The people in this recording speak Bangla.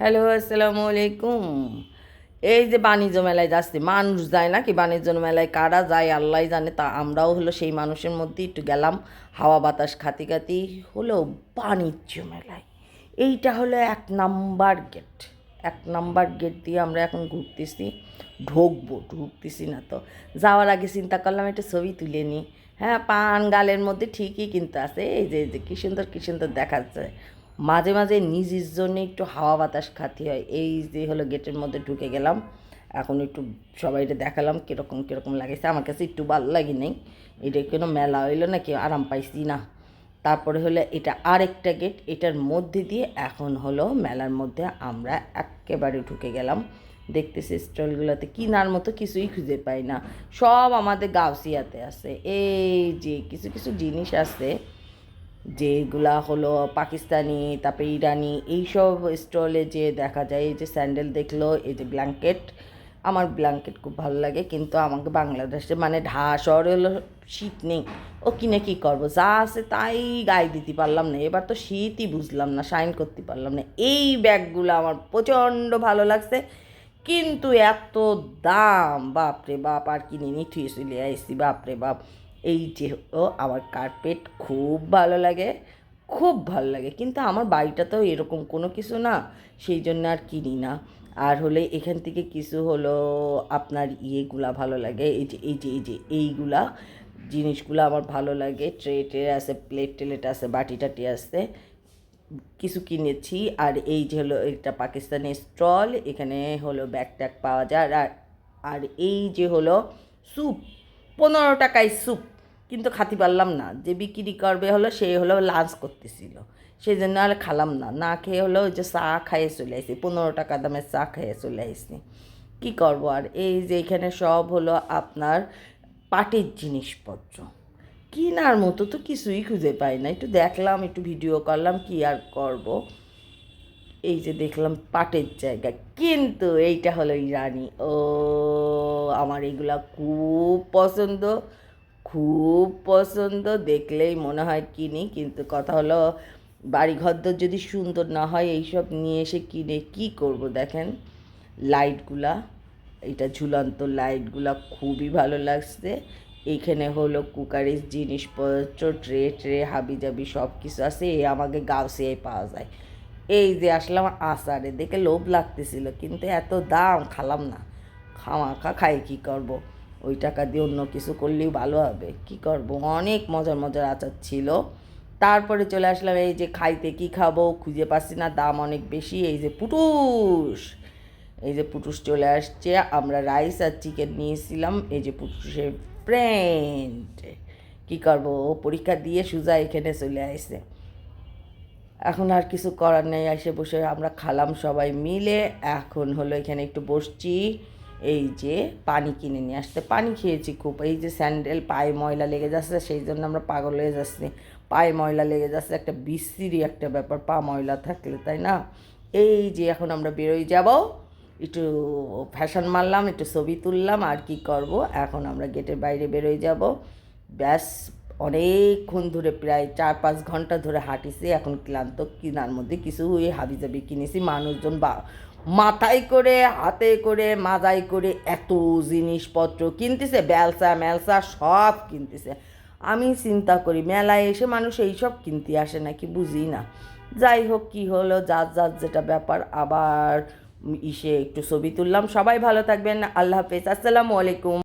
হ্যালো, আসসালামু আলাইকুম। এই যে বাণিজ্য মেলায় যাচ্ছে, মানুষ যায় না কি বাণিজ্য মেলায় কারা যায়? আল্লাহ জানে। তা আমরাও হলো সেই মানুষের মধ্যে একটু গেলাম, হাওয়া বাতাস খাতি খাতি হলো বাণিজ্য মেলায়। এইটা হলো এক নাম্বার গেট এক নাম্বার গেট দিয়ে আমরা এখন ঘুরতেছি। ঢুকবো, ঢুকতেছি না তো। যাওয়ার আগে চিন্তা করলাম, একটা ছবি তুলে নিই। হ্যাঁ পান গালের মধ্যে ঠিকই কিন্তু আছে। এই যে এই যে, কী সুন্দর কী সুন্দর দেখাচ্ছে। মাঝে মাঝে নিজের জন্য একটু হাওয়া বাতাস খাতি হয়। এই যে হলো গেটের মধ্যে ঢুকে গেলাম। এখন একটু সবাইকে দেখালাম, কীরকম কীরকম লাগেছে। আমার কাছে একটু ভালো লাগে নাই। এটা কোনো মেলা হইল নাকি? আরাম পাইছি না। তারপরে হলো এটা আরেকটা গেট এটার মধ্যে দিয়ে এখন হলো মেলার মধ্যে আমরা একেবারে ঢুকে গেলাম। দেখতেছি স্টলগুলোতে কিনার মতো কিছুই খুঁজে পাই না। সব আমাদের গাউসিয়াতে আছে। এই যে কিছু কিছু জিনিস আছে। যেগুলা হলো পাকিস্তানি, তারপরে ইরানি, এইসব স্টলে যে দেখা যায়, এই যে স্যান্ডেল দেখল, এই যে ব্ল্যাঙ্কেট আমার ব্ল্যাঙ্কেট খুব ভালো লাগে, কিন্তু আমাকে বাংলাদেশে মানে ঢা শহরে হলো শীত নেই। ও কিনে কী করব? যা আছে তাই গায়ে দিতে পারলাম না। এবার তো শীতই বুঝলাম না সাইন করতে পারলাম না। এই ব্যাগগুলো আমার প্রচণ্ড ভালো লাগছে, কিন্তু এত দাম, বাপরে বাপ, আর কিনে নিয়ে থুয়ে চলে আসছি, বাপরে বাপ। এই যে, ও, আমার কার্পেট খুব ভালো লাগে, খুব ভালো লাগে। কিন্তু আমার বাড়িটা তো এরকম কোনো কিছু না, সেই জন্য আর কিনি না। আর হলে এখান থেকে কিছু হলো আপনার ইয়েগুলা ভালো লাগে, এই যে এই যে এই যে, এইগুলা জিনিসগুলো আমার ভালো লাগে। ট্রে ট্রে আছে প্লেট টেলেট আছে, বাটি টাটি আছে, কিছু কিনেছি। আর এই যে হলো এটা পাকিস্তানি স্টল, এখানে হলো ব্যাগ ট্যাগ পাওয়া যায়। আর আর এই যে হলো স্যুপ পনেরো টাকায় স্যুপ কিন্তু খাতি পারলাম না। যে বিক্রি করবে হলো, সে হলো লাঞ্চ করতেছিল। সেই জন্য আর খালাম না। না খেয়ে হলো ওই যে চা খাইয়ে চলে আসি। পনেরো টাকা দামের চা খাইয়ে চলে আসি কী করব? আর এই যে এখানে সব হলো আপনার পাটের জিনিসপত্র। কেনার মতো তো কিছুই খুঁজে পাই না। একটু দেখলাম, একটু ভিডিও করলাম, কি আর করব? এই যে দেখলাম পাটের জায়গা। কিন্তু এইটা হলো ইরানি। ও, আমার এগুলা খুব পছন্দ। খুব পছন্দ, দেখলেই মনে হয় কিনি। কিন্তু কথা হলো বাড়ি ঘরদর যদি সুন্দর না হয়, এইসব নিয়ে এসে কিনে কি করব দেখেন? লাইটগুলা, এটা ঝুলন্ত লাইটগুলা খুবই ভালো লাগছে। এইখানে হলো কুকারের জিনিসপত্র, ট্রে ট্রে হাবি জাবি সব কিছু আছে এ আমাকে গাউসিয়ায় পাওয়া যায়। এই যে আসলাম আসারে দেখে লোভ লাগতেছিল, কিন্তু এত দাম, খালাম না। খাওয়া খা খাই কী করব? ওই টাকা দিয়ে অন্য কিছু করলেও ভালো হবে। কি করব? অনেক মজার মজার আচার ছিল। তারপরে চলে আসলাম এই যে খাইতে কি খাব খুঁজে পাচ্ছি না, দাম অনেক বেশি। এই যে পুটুস, এই যে পুটুস চলে আসছে। আমরা রাইস আর চিকেন নিয়েছিলাম। এই যে পুটুসের ফ্রেন্ড কি করব? ও পরীক্ষা দিয়ে সুজা এখানে চলে আসছে এখন আর কিছু করার নেই, এসে বসে আমরা খালাম সবাই মিলে। এখন হলো এখানে একটু বসছি। এই যে পানি কিনে নিয়ে আসতে পানি খেয়েছি খুব। এই যে স্যান্ডেল, পায়ে ময়লা লেগে যাচ্ছে, সেই জন্য আমরা পাগল হয়ে যাচ্ছি। পায়ে ময়লা লেগে যাচ্ছে, একটা বিশ্রী একটা ব্যাপার, পা ময়লা থাকলে, তাই না? এই যে এখন আমরা বেরোই যাব। একটু ফ্যাশন মারলাম, একটু ছবি তুললাম, আর কি করব? এখন আমরা গেটের বাইরে বেরোয় যাব। ব্যাস অনেকক্ষণ ধরে প্রায় চার পাঁচ ঘণ্টা ধরে হাঁটিছি, এখন ক্লান্ত কিনার মধ্যে কিছু হাবিজাবি কিনেছি। মানুষজন বা, মাথায় করে, হাতে করে মাজাই করে এত জিনিসপত্র কিনতেছে ব্যালসা ম্যালসা সব কিনতেছে। আমি চিন্তা করি, মেলায় এসে মানুষ এইসব কিনতে আসে নাকি বুঝি না। যাই হোক, কি হলো, যার যার যেটা ব্যাপার, আবার ইসে একটু ছবি তুললাম। সবাই ভালো থাকবেন, আল্লাহ হাফেজ, আসসালামু আলাইকুম।